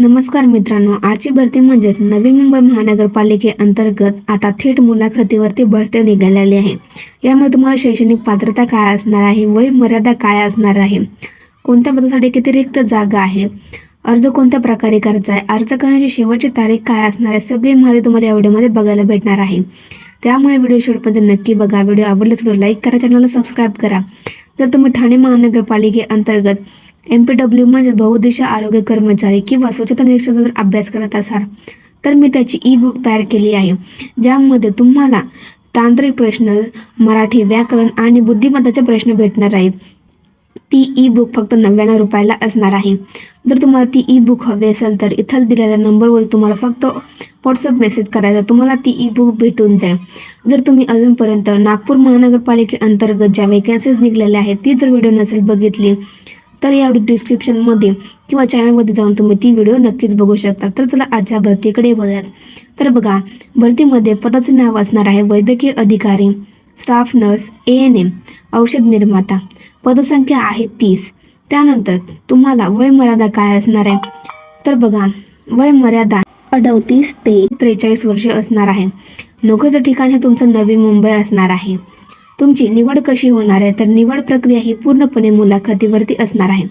नमस्कार मित्रांनो आजची भरती म्हणजेच नवी मुंबई महानगरपालिकेअंतर्गत आता थेट मुलाखतीवरती भरती निघालेली आहे. यामध्ये तुम्हाला शैक्षणिक पात्रता काय असणार आहे वय मर्यादा काय असणार आहे कोणत्या पदासाठी किती रिक्त जागा आहे अर्ज कोणत्या प्रकारे करायचा आहे अर्ज करण्याची शेवटची तारीख काय असणार आहे सगळी माहिती तुम्हाला या व्हिडिओमध्ये बघायला भेटणार आहे. त्यामुळे व्हिडिओ शेवटपर्यंत नक्की बघा व्हिडिओ आवडल्यास लाईक करा चॅनलला सबस्क्राईब करा. जर तुम्ही ठाणे महानगरपालिकेअंतर्गत एम पी डब्ल्यू म्हणजे बहुउद्देशीय आरोग्य कर्मचारी किंवा स्वच्छता निरीक्षक जर अभ्यास करत असाल तर मी त्याची ई बुक तयार केली आहे ज्यामध्ये तुम्हाला तांत्रिक प्रश्न मराठी व्याकरण आणि बुद्धिमत्ताचे प्रश्न भेटणार आहेत. ती ई बुक फक्त नव्याण्णव रुपयाला असणार आहे. जर तुम्हाला ती ई बुक हवी असेल तर इथं दिलेल्या नंबरवर तुम्हाला फक्त व्हॉट्सअप मेसेज करायचा तुम्हाला ती ई बुक भेटून जाईल. जर तुम्ही अजूनपर्यंत नागपूर महानगरपालिकेअंतर्गत ज्या वेकन्सीज निघलेल्या आहेत ती जर व्हिडिओ नसेल बघितली तर या डिस्क्रिप्शनमध्ये किंवा चॅनलमध्ये जाऊन तुम्ही ती व्हिडिओ नक्कीच बघू शकता. तर चला आजच्या भरतीकडे बघूयात तर बघा भरतीमध्ये पदाचे नाव असणार आहे वैद्यकीय अधिकारी staff nurse A N M औषध निर्माता. पदसंख्या आहे तीस. त्यानंतर तुम्हाला वयमर्यादा काय असणार आहे? तर बघा वय मर्यादा अडतीस ते त्रेचाळीस वर्षे असणार आहे. नोकरीचं ठिकाण हे तुमचं नवी मुंबई असणार आहे. तुमची निवड कशी होणार आहे तर निवड प्रक्रिया ही पूर्णपणे मुलाखतीवरती असणार आहे.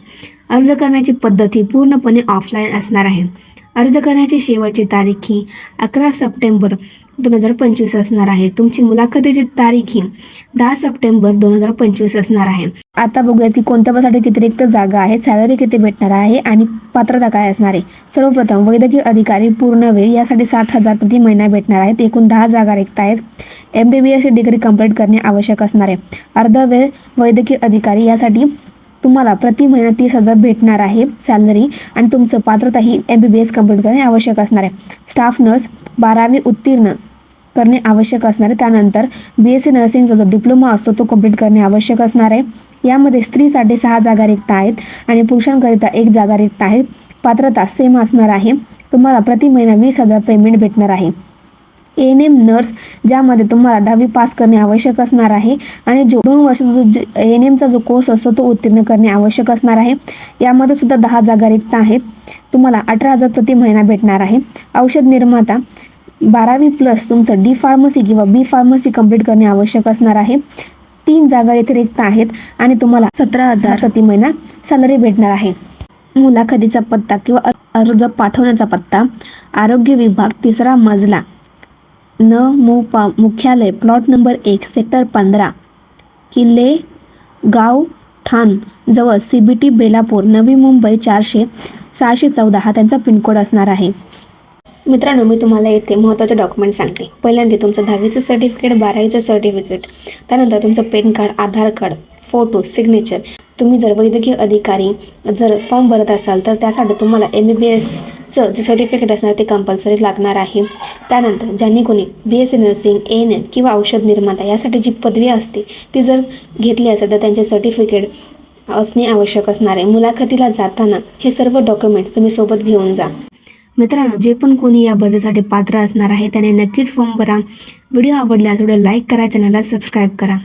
अर्ज करण्याची पद्धत ही पूर्णपणे ऑफलाईन असणार आहे. अर्ज करण्याची शेवटची तारीख ही अकरा सप्टेंबर दोन हजार पंचवीस असणार आहे. तुमची मुलाखतीची तारीख ही दहा सप्टेंबर दोन हजार पंचवीस असणार आहे. आता बघूया की कोणत्या पदासाठी किती रिक्त जागा आहे सॅलरी किती भेटणार आहे आणि पात्रता काय असणार आहे. सर्वप्रथम वैद्यकीय अधिकारी पूर्ण वेळ यासाठी साठ हजार प्रति महिना भेटणार आहेत. एकूण दहा जागा रिक्त आहेत. M B B S degree complete करणे आवश्यक असणार आहे. अर्धवेळ वैद्यकीय अधिकारी यासाठी तुम्हाला प्रति महिना तीस हजार भेटणार आहे सॅलरी आणि तुमचं पात्रता ही M B B S complete करणे आवश्यक असणार आहे. स्टाफ नर्स बारावी उत्तीर्ण करणे आवश्यक असणार आहे. त्यानंतर बी एस सी नर्सिंगचा जो डिप्लोमा असतो तो कंप्लीट करणे आवश्यक असणार आहे. यामध्ये स्त्रीसाठी सहा जागा रिक्त आहेत आणि पुरुषांकरिता एक जागा रिक्त आहे. पात्रता सेम असणार आहे. तुम्हाला प्रति महिना वीस हजार पेमेंट भेटणार आहे. एन एम नर्स ज्यामध्ये तुम्हाला दहावी पास करणे आवश्यक असणार आहे आणि जो दोन वर्षाचा जो एन एमचा जो कोर्स असतो तो उत्तीर्ण करणे आवश्यक असणार आहे. यामध्ये सुद्धा दहा जागा रिक्त आहेत. तुम्हाला अठरा हजार प्रति महिना भेटणार आहे. औषध निर्माता बारावी प्लस तुमचं डी फार्मसी किंवा बी फार्मसी कंप्लीट करणे आवश्यक असणार आहे. तीन जागा येथे रिक्त आहेत आणि तुम्हाला सतरा हजार प्रति महिना सॅलरी भेटणार आहे. मुलाखतीचा पत्ता किंवा अर्ज पाठवण्याचा पत्ता आरोग्य विभाग तिसरा मजला न मु पा मुख्यालय प्लॉट नंबर एक सेक्टर पंधरा किल्ले गाव ठाण जवळ C B T Belapur Navi Mumbai चारशे सहाशे चौदा हा त्यांचा पिनकोड असणार आहे. मित्रांनो मी तुम्हाला येथे महत्त्वाचे डॉक्युमेंट सांगते. पहिल्यांदा तुमचं दहावीचं सर्टिफिकेट बारावीचं सर्टिफिकेट त्यानंतर तुमचं PAN card Aadhaar card photo signature तुम्ही जर वैद्यकीय अधिकारी जर फॉर्म भरत असाल तर त्यासाठी तुम्हाला एम बी बी एसचं जे सर्टिफिकेट असणार ते कंपल्सरी लागणार आहे. त्यानंतर ज्यांनी कोणी B S C nursing N M किंवा औषध निर्माता यासाठी जी पदवी असते ती जर घेतली असेल तर त्यांचे सर्टिफिकेट असणे आवश्यक असणार आहे. मुलाखतीला जाताना हे सर्व डॉक्युमेंट्स तुम्ही सोबत घेऊन जा. मित्रांनो जे पण कोणी या भरतीसाठी पात्र असणार आहे त्याने नक्कीच फॉर्म भरा. व्हिडिओ आवडल्यास व्हिडिओ लाईक करा चॅनलला सबस्क्राईब करा.